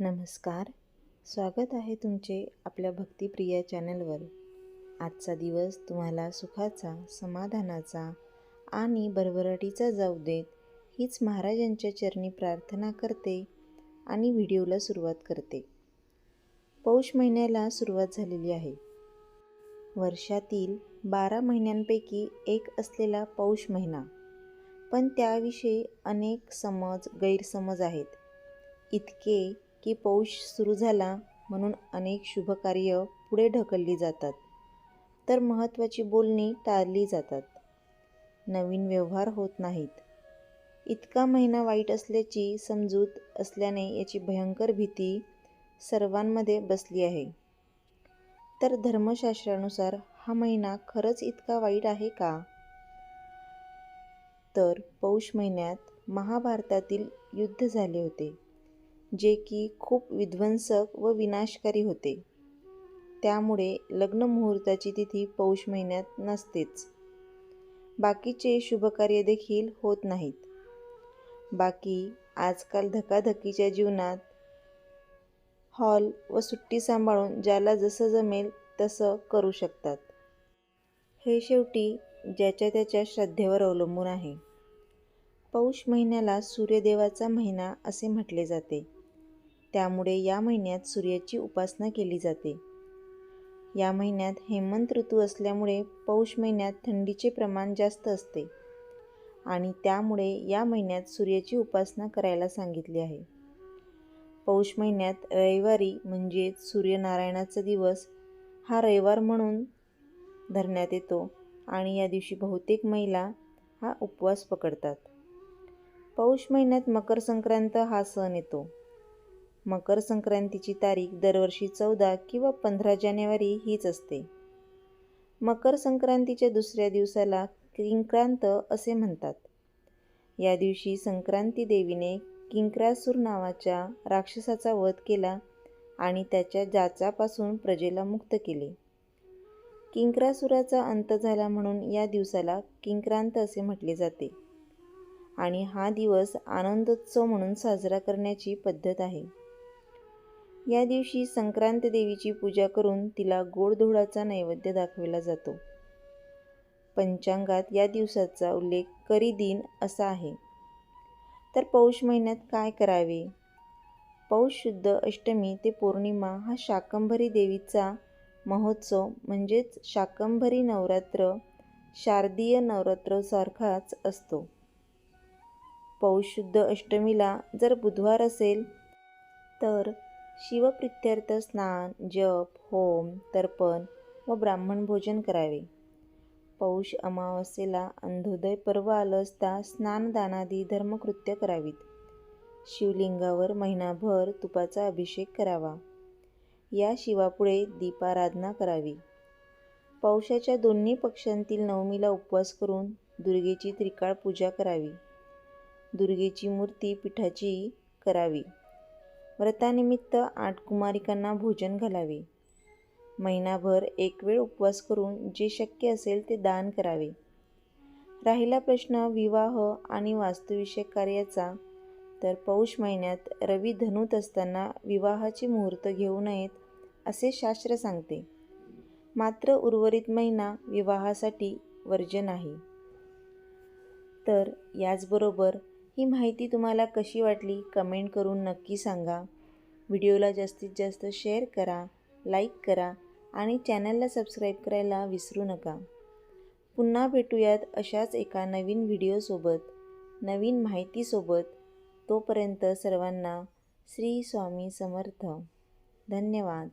नमस्कार. स्वागत आहे तुमचे आपल्या भक्तिप्रिया चॅनलवर. आजचा दिवस तुम्हाला सुखाचा समाधानाचा आणि भरभराटीचा जाऊ देत हीच महाराजांच्या चरणी प्रार्थना करते आणि व्हिडिओला सुरुवात करते. पौष महिन्याला सुरुवात झालेली आहे. वर्षातील बारा महिन्यांपैकी एक असलेला पौष महिना. पण त्याविषयी अनेक समज गैरसमज आहेत. इतके की पौष सुरू झाला म्हणून अनेक शुभकार्य पुढे ढकलली जातात. तर महत्त्वाची बोलणी टाळली जातात. नवीन व्यवहार होत नाहीत. इतका महिना वाईट असल्याची समजूत असल्याने याची भयंकर भीती सर्वांमध्ये बसली आहे. तर धर्मशास्त्रानुसार हा महिना खरंच इतका वाईट आहे का? तर पौष महिन्यात महाभारतातील युद्ध झाले होते. जे की खूप विध्वंसक व विनाशकारी होते. त्यामुळे लग्न मुहूर्ताची तिथी पौष महिन्यात नसतेच. बाकीचे शुभकार्य देखील होत नाहीत. बाकी आजकाल धकाधकीच्या जीवनात हॉल व सुट्टी सांभाळून ज्याला जसं जमेल तसं करू शकतात. हे शेवटी ज्याच्या त्याच्या श्रद्धेवर अवलंबून आहे. पौष महिन्याला सूर्यदेवाचा महिना असे म्हटले जाते. त्यामुळे या महिन्यात सूर्याची उपासना केली जाते. या महिन्यात हेमंत ऋतू असल्यामुळे पौष महिन्यात थंडीचे प्रमाण जास्त असते आणि त्यामुळे या महिन्यात सूर्याची उपासना करायला सांगितली आहे. पौष महिन्यात रविवारी म्हणजेच सूर्यनारायणाचा दिवस हा रविवार म्हणून धरण्यात येतो आणि या दिवशी बहुतेक महिला हा उपवास पकडतात. पौष महिन्यात मकर संक्रांत हा सण येतो. मकर संक्रांतीची तारीख दरवर्षी चौदा किंवा पंधरा जानेवारी हीच असते. मकर संक्रांतीच्या दुसऱ्या दिवसाला किंक्रांत असे म्हणतात. या दिवशी संक्रांती देवीने किंक्रासूर नावाच्या राक्षसाचा वध केला आणि त्याच्या जाचापासून प्रजेला मुक्त केले. किंक्रासुराचा अंत झाला म्हणून या दिवसाला किंक्रांत असे म्हटले जाते. आणि हा दिवस आनंदोत्सव म्हणून साजरा करण्याची पद्धत आहे. या दिवशी संक्रांत देवीची पूजा करून तिला गोडधोडाचा नैवेद्य दाखविला जातो. पंचांगात या दिवसाचा उल्लेख करी दिन असा आहे. तर पौष महिन्यात काय करावे? पौष शुद्ध अष्टमी ते पौर्णिमा हा शाकंभरी देवीचा महोत्सव म्हणजेच शाकंभरी नवरात्र शारदीय नवरात्रसारखाच असतो. पौष शुद्ध अष्टमीला जर बुधवार असेल तर शिवप्रित्यर्थ स्नान जप होम तर्पण व ब्राह्मण भोजन करावे. पौष अमावस्येला अंधोदय पर्व आलं असता स्नानदानादी धर्मकृत्य करावीत. शिवलिंगावर महिनाभर तुपाचा अभिषेक करावा. या शिवापुढे दीपाराधना करावी. पौषाच्या दोन्ही पक्षांतील नवमीला उपवास करून दुर्गेची त्रिकाळ पूजा करावी. दुर्गेची मूर्ती पिठाची करावी. व्रतानिमित्त आठ कुमारिकांना भोजन घालावे. महिनाभर एक वेळ उपवास करून जे शक्य असेल ते दान करावे. राहिला प्रश्न विवाह आणि वास्तुविषयक कार्याचा तर पौष महिन्यात रवी धनुत असताना विवाहाचे मुहूर्त घेऊ नयेत असे शास्त्र सांगते. मात्र उर्वरित महिना विवाहासाठी वर्जन आहे तर याचबरोबर ही माहिती तुम्हाला कशी वाटली कमेंट करून नक्की सांगा. व्हिडिओला जास्तीत जास्त शेअर करा लाईक करा आणि चॅनलला सबस्क्राईब करायला विसरू नका. पुन्हा भेटूयात अशाच एका नवीन व्हिडिओसोबत नवीन माहितीसोबत. तोपर्यंत सर्वांना श्री स्वामी समर्थ. धन्यवाद.